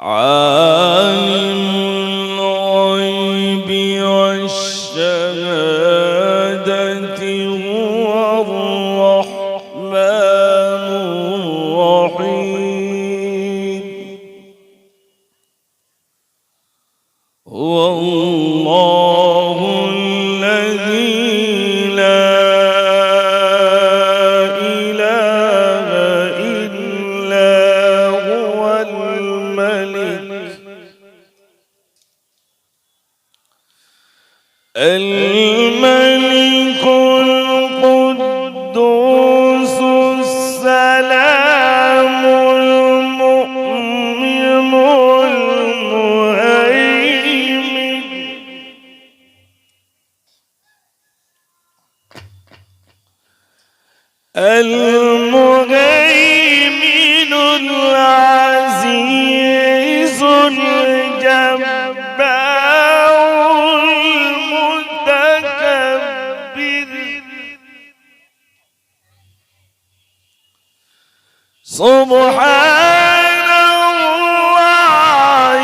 Uh... الملك الملك القدوس السلام المؤمن المهيمن المهيمن. سبحان الله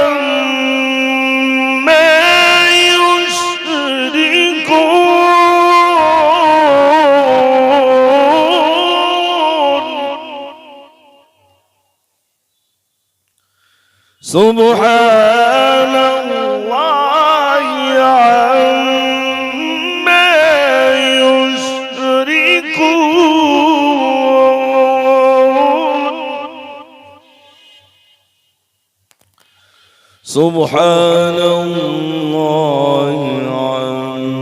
عما يشركون. سبحان سبحان الله عما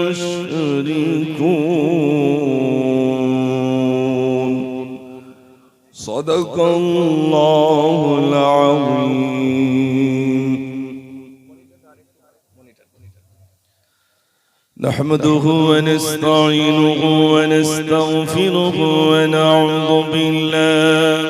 يشركون. صدق الله العظيم. نحمده ونستعينه ونستغفره ونعوذ بالله.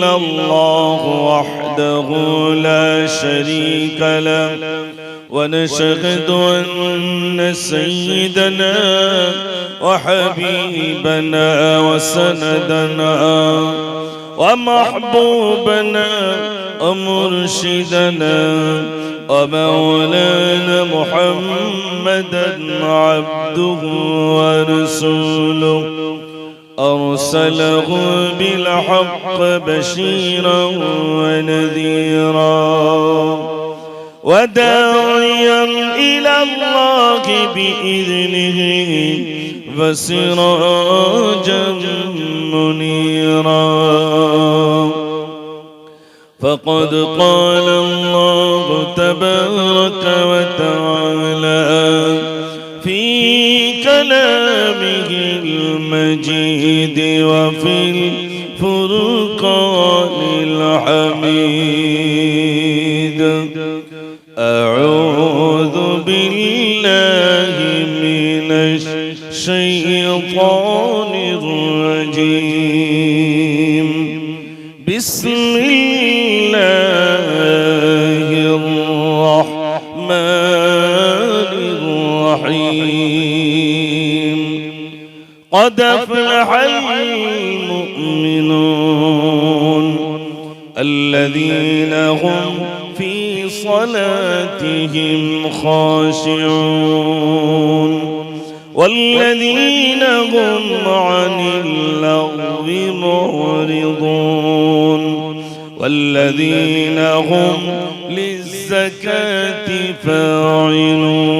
إلا الله وحده لا شريك له. ونشهد أن سيدنا وحبيبنا وسندنا ومحبوبنا ومرشدنا ومولانا محمدا عبده ورسوله. أرسله بالحق بشيرا ونذيرا. وداعيا إلى الله بإذنه فسراجا منيرا. فقد قال الله تبارك وتعالى في كلامه المجيد وفي الفرقان الحميد. المؤمنون الذين هم في صلاتهم خاشعون والذين هم عن اللغو معرضون والذين هم للزكاة فاعلون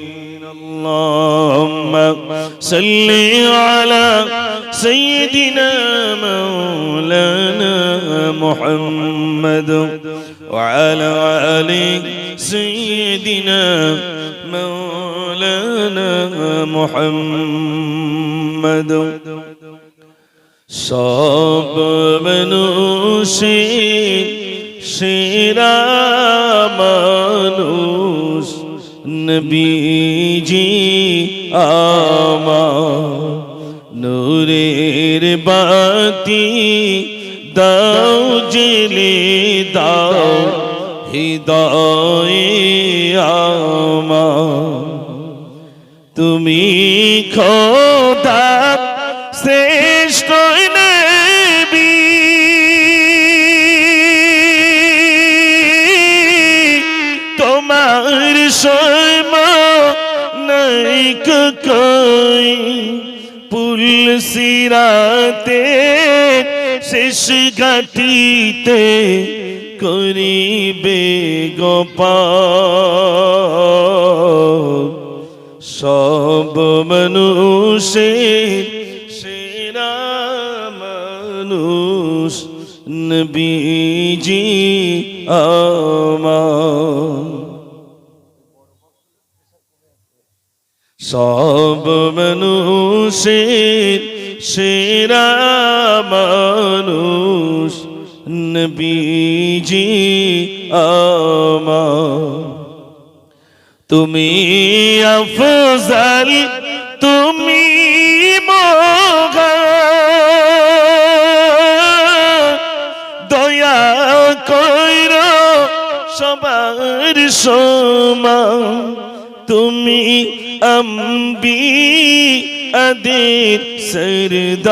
اللهم صل على سيدنا مولانا محمد وعلى آل سيدنا مولانا محمد সব মানুষের সেরা মানুষ নবীজি নূরের বাতি দাও জেলে দাও হৃদয় আমার। তুমি খোদা সিরাতে শেষ ঘাটিতে করিবে গোপাল। সব মানুষের সেরা মানুষ নবীজি আমার। সব মানুষের সেরা মানুষ নবীজি তুমি আফজাল তুমি দয়া কইর সবার সমা তুমি অম্বি আদের সরদার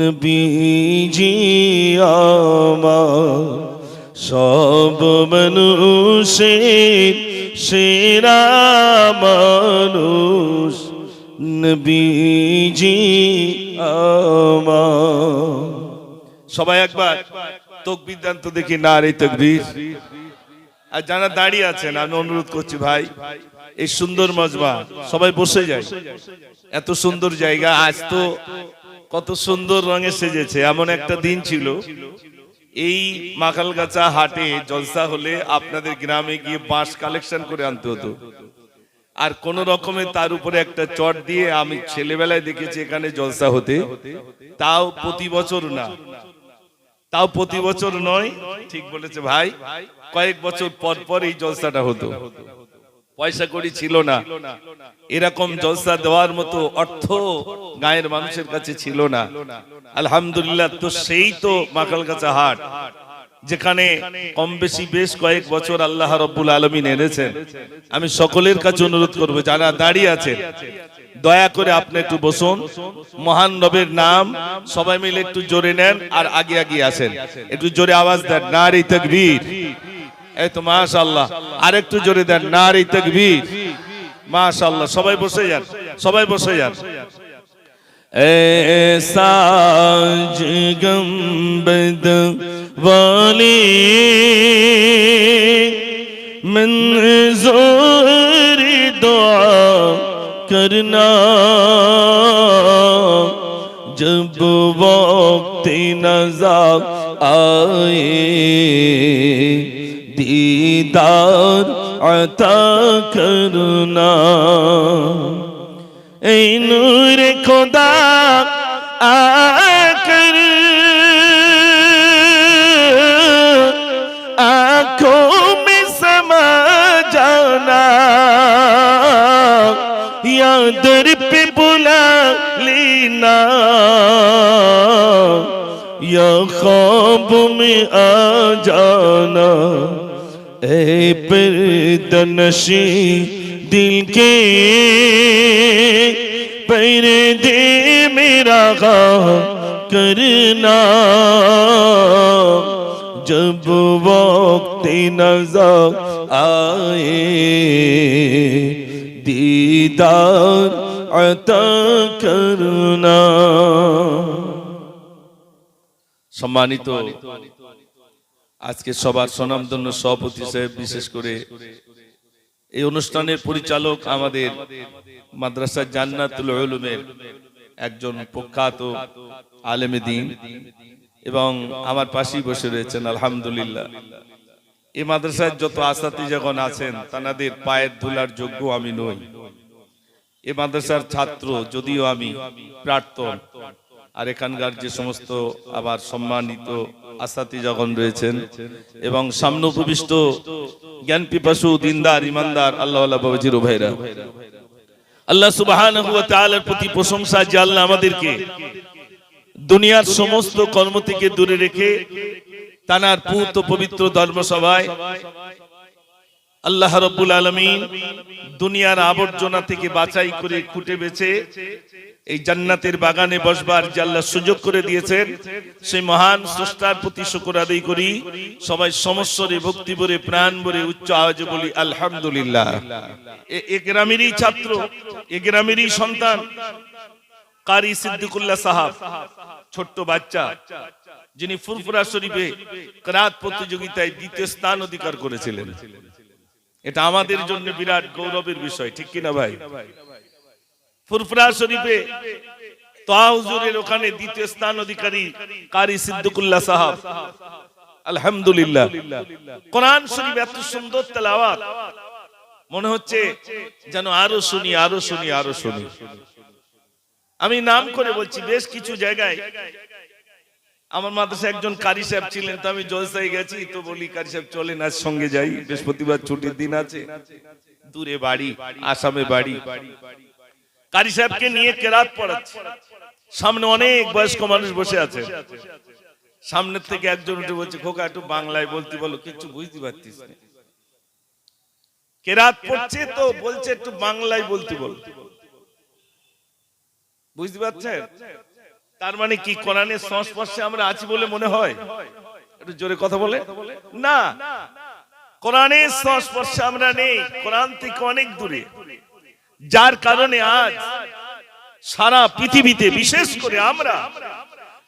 নবীজি আমার সব মানুষের সেরা মানুষ নবীজি আমার সবাই একবার তকবির দান তো দেখি না রে তকবির। আর যারা দাঁড়িয়ে আছেন, আমি অনুরোধ করছি ভাই এই সুন্দর মজমা, সবাই বসে যায়। এত সুন্দর জায়গা, আজ তো কত সুন্দর রঙে সেজেছে। এমন একটা দিন ছিল, এই মাখালগাছা হাটে জলসা হলে আপনাদের গ্রামে গিয়ে বাঁশ কালেকশন করে আনতে হতো। আর কোন রকমে তার উপরে একটা চট দিয়ে আমি ছেলেবেলায় দেখেছি এখানে জলসা হতে। তাও প্রতি বছর না। তাও প্রতি বছর নয়, ঠিক বলেছে ভাই। কয়েক বছর পর পর এই জলসাটা হতো। পয়সা করি ছিল না। এরকম জলসা দেওয়ার মতো অর্থ গায়ের মানুষের কাছে ছিল না। আলহামদুলিল্লাহ তো সেই তো মাকালগাছা হাট, যেখানে কম বেশি বেশ কয়েক বছর আল্লাহ রব্বুল আলমিন এনেছেন। আমি সকলের কাছে অনুরোধ করব, যারা দাঁড়িয়ে আছেন, দয়া করে আপনি একটু বসুন। মহান নবের নাম সবাই মিলে একটু জোরে নেন আর আগে আগে আসেন। একটু জোরে আওয়াজ দেন। নারী তকবীর। এই তো আর একটু জোরে দেন, নারী তাকবীর। মাশাল্লাহ সবাই বসে যান, সবাই বসে যান। সাজ গম্বদ ওয়ালি منظور دعا کرنا جب وقت نظر آئے دیدار عطا کرنا اے نور خدا آ کر آنکھوں میں سما جانا یا در پہ بلا لینا یا خواب میں آ جانا اے پردنشی دل کے پردے میرا غا کرنا جب وقت نظر آئے دیدار عطا کرنا সম্মানিত আজকে সবার স্বনামধন্য সভাপতি সাহেব, বিশেষ করে এই অনুষ্ঠানের পরিচালক আমাদের মাদ্রাসা জান্নাতুল উলুমের একজন প্রখ্যাত আলেমে দিন এবং আমার পাশেই বসে রয়েছেন, আলহামদুলিল্লাহ। এই মাদ্রাসার যত আসাতি যখন আছেন, তানাদের পায়ের ধুলার যোগ্য আমি নই। এ মাদ্রাসার ছাত্র যদিও আমি প্রার্থন আর এখানকার যে সমস্ত আবার সম্মানিত আসাতি যখন রয়েছেন এবং সামনে উপবিষ্ট জ্ঞান পিপাসু দিনদার, ইমানদার, আল্লাহ বাবাজির ভাইরা আল্লাহ তাআলার প্রতি প্রশংসা যে আল্লাহ আমাদেরকে দুনিয়ার সমস্ত কর্ম থেকে দূরে রেখে তানার পুত পবিত্র ধর্মসভায় আল্লাহ রব্বুল আলমিন দুনিয়ার আবর্জনা থেকে বাছাই করে খুঁটে বেছে এই জান্নাতের বাগানে বসবার যে আল্লাহ সুযোগ করে দিয়েছেন, সেই মহান স্রষ্টার প্রতি শুকর আদায় করি। সবাই সমস্বরে ভক্তি ভরে প্রাণ ভরে উচ্চ আওয়াজে বলি, আলহামদুলিল্লাহ। এ- গ্রামেরই ছাত্র, এ গ্রামেরই সন্তান। কারি সিদ্দিকুল্লাহ সাহাব, ছোট্ট বাচ্চা, যিনি ফুরফুরা শরীফে রাত প্রতিযোগিতায় দ্বিতীয় স্থান অধিকার করেছিলেন। এটা আমাদের জন্য বিরাট গৌরবের বিষয়, ঠিক কিনা ভাই? ফুরফুরা শরীফে হুজুরের ওখানে দ্বিতীয় স্থান অধিকারী কারি সিদ্দিকুল্লাহ সাহাব। আলহামদুলিল্লাহ। কোরআন শরীফ এত সুন্দর তেলাওয়াত। মনে হচ্ছে যেন আরও শুনি আরও শুনি আরও শুনি। আমি নাম করে বলছি, বেশ কিছু জায়গায় আমার মাদ্রাসায় একজন কারি সাহেব ছিলেন, তো আমি জলসাই গেছি, তো বলি, কারি সাহেব, চলেন, আজ সঙ্গে যাই। বৃহস্পতিবার ছুটির দিন আছে। দূরে বাড়ি, আসামে বাড়ি। কারি সাহেবকে নিয়ে কেরাত পড়াচ্ছে। সামনে অনেক বয়স্ক মানুষ বসে আছে। সামনের থেকে একজন উঠে বলছে, খোকা, একটু বাংলায় বলতে বলো, কিছু বুঝতে পারতিস কেরাত পড়ছে তো, বলছে একটু বাংলায় বলতে বল। বুঝতে পারছেন? তার মানে কি কোরআনের সংস্পর্শে আমরা আছি বলে মনে হয়? একটু জোরে কথা বলে। না। কোরআনের সংস্পর্শে আমরা নেই। কোরআন থেকে অনেক দূরে। যার কারণে আজ সারা পৃথিবীতে, বিশেষ করে আমরা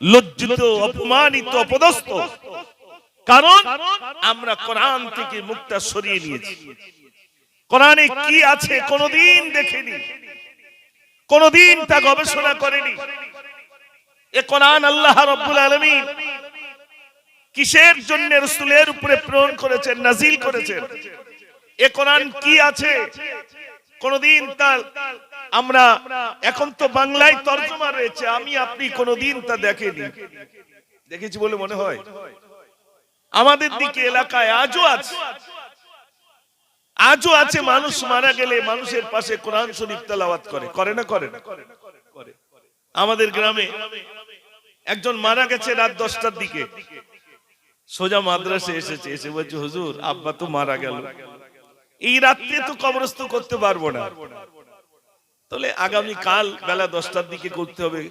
লজ্জিত, অপমানিত, অপদস্থ। কারণ আমরা কোরআন থেকে মুক্তা সরিয়ে নিয়েছি। কোরআনে কি আছে কোনদিন দেখেনি। কোনদিন তা গবেষণা করেনি। এ কোরআন আল্লাহ রব্বুল আলামিন কিসের জন্য রসুলের উপরে প্রেরণ করেছেন নাজিল করেছেন? এ কোরআন কি আছে? কোনদিন তার আমরা এখন তো বাংলায় তর্জমা রয়েছে, আমি আপনি কোনদিন তা দেখেনি। দেখেছি বলে মনে হয়। আমাদের দিকে এলাকায় আজও আছে। আজও আছে, মানুষ মারা গেলে মানুষের পাশে কোরআন শরীফ তেলাওয়াত করে। করে না করে না? আমাদের গ্রামে একজন মারা গেছে রাত দশটার দিকে। সোজা মাদ্রাসে এসেছে, এসে বলছে, হুজুর, আব্বা তো মারা গেল। এই রাত্রে তো কবরস্থ করতে পারব না। তাহলে আগামী কাল বেলা দশটার দিকে করতে হবে।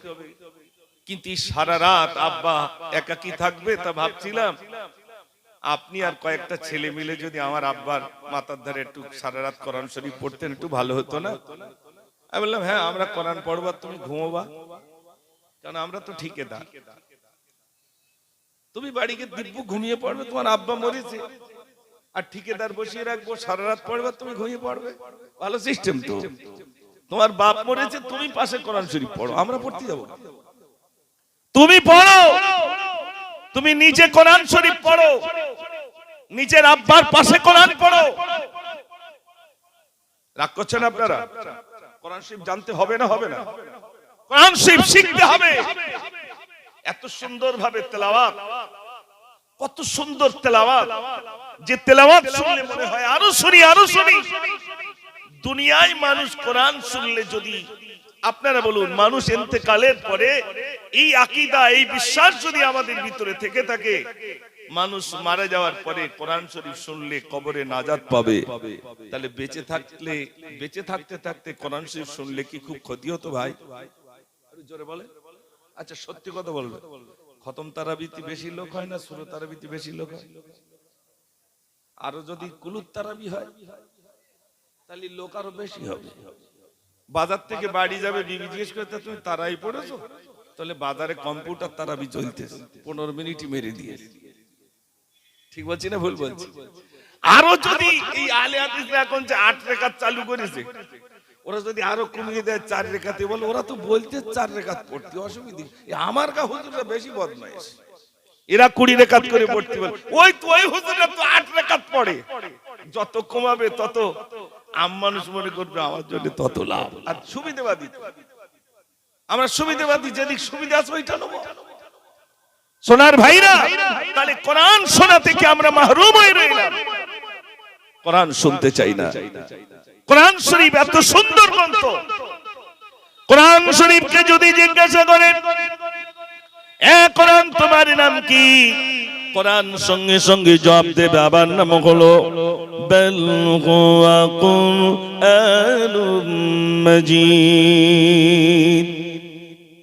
কিন্তু সারা রাত আব্বা একাকি থাকবে তা ভাবছিলাম। আপনি আর কয়েকটা ছেলে মিলে যদি আমার আব্বার মাথার ধারে একটু সারা রাত কোরআন শরীফ পড়তেন, একটু ভালো হতো না? আমি বললাম হ্যাঁ আমরা কোরআন পড়বা তুমি ঘুমোবা। কারণ আমরা তো ঠিকেদার। তুমি বাড়িকে দিব্য ঘুমিয়ে পড়বে, তোমার আব্বা মরেছে। আর ঠিকাদার বসিয়ে রাখব সারা রাত পড়বে তুমি ঘুমিয়ে পড়বে। ভালো সিস্টেম তো। তোমার বাপ মরেছে তুমি পাশে কোরআন শরীফ পড়ো আমরা পড়তে যাব। তুমি পড়ো! তুমি নিজে কোরআন শরীফ পড়ো! নিজের আব্বার পাশে কোরআন পড়ো! রাগ করছেন আপনারা? কোরআন শরীফ জানতে হবে না হবে না? কোরআন শরীফ শিখতে হবে! এত সুন্দর ভাবে তেলাওয়াত। কত সুন্দর তেলাওয়াত। যে তেলাওয়াত শুনলে মনে হয়, আরও শুনি আরও শুনি। দুনিয়ায় মানুষ কোরআন শুনলে যদি, আপনারা বলুন, মানুষ এতেকালের পরে এই আকিদা, এই বিশ্বাস যদি আমাদের ভিতরে থেকে থাকে, মানুষ মারা যাওয়ার পরে কোরআন শরীফ শুনলে কবরে নাজাত পাবে। তাহলে বেঁচে থাকলে, বেঁচে থাকতে থাকতে কোরআন শরীফ শুনলে কি খুব ক্ষতি হতো ভাই? জোরে বলে আচ্ছা সত্যি কথা বলবে খতম তারাবিতে বেশি লোক হয় না সুরো তারাবিতে বেশি লোক হয়। আরও যদি কুলুত তারাবি হয়, তাহলে লোক আরও বেশি হবে। বাজার থেকে বাড়ি যাবে, বিবি জিজ্ঞেস করতে তুমি তারাই পড়েছো? তাহলে বাজারে কম্পিউটার তারাবি চলতেছে পনেরো মিনিটই মেরে দিয়ে ঠিক বলছি না ভুল বলছি? আরও যদি এই আলে হাদিসরা এখন যে আট রেখাত চালু করেছে ওরা যদি আরও কমিয়ে দেয় চার রেখাতে বলে ওরা তো বলতে চার রেখাত পড়তে, অসুবিধে আমার কা হুজুররা বেশি বদমাইশ। এরা কুড়ি রেখাত করে পড়তে বলে, ওই তো, ওই হুজুররা তো আট রেখাত পড়ে। যত কমাবে, তত আম মানুষ মনে করবে আমার জন্য তত লাভ। আর সুবিধাবাদী। আমরা সুবিধাবাদী, যেদিক সুবিধা আছে ওইটা নেব। সোনার ভাইরা, তাহলে কোরআন শোনা থেকে আমরা মাহরুম হয়ে রইলাম? কোরআন শুনতে চাই না। কোরআন শরীফ এত সুন্দর গ্রন্থ। কোরআন শরীফকে যদি জিজ্ঞাসা করেন এ কোরআন তোমার নাম কি? কোরআন সঙ্গে সঙ্গে জবাব দেবে আবার নাম হলো বেল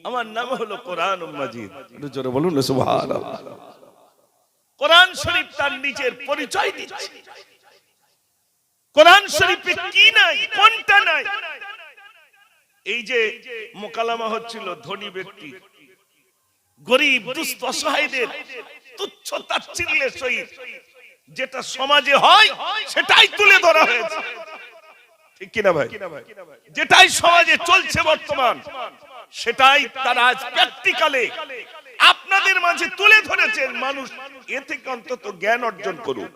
আমার নাম হলো কোরআন মাজিদ। জোরে বলুন সুবহানাল্লাহ। কোরআন শরীফ তার নিজের পরিচয় দিচ্ছে। কোরআন শরীফে কি নাই কোনটা নাই? এই যে মোকালামা হচ্ছিল ধনী ব্যক্তি গরিব দুস্থ অসহায়দের তুচ্ছ তাচ্ছিল্যের সহিত যেটা সমাজে হয় সেটাই তুলে ধরা হয়েছে। ঠিক কিনা ভাই? যেটাই সমাজে চলছে বর্তমান সেটাই তারা আজ প্র্যাকটিক্যালে আপনাদের মাঝে তুলে ধরেছেন মানুষ। এ থেকে অন্তত জ্ঞান অর্জন করুক।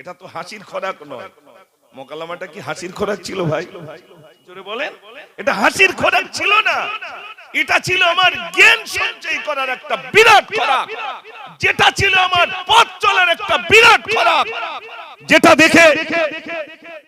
এটা তো হাসির খোরাক নয়। মোকালামাটা কি হাসির খোরাক ছিল ভাই? জোরে বলেন। এটা হাসির খোরাক ছিল না। এটা ছিল আমার জ্ঞান সঞ্চয় করার একটা বিরাট খোরাক। যেটা ছিল আমার পথ চলার একটা বিরাট খোরাক। যেটা দেখে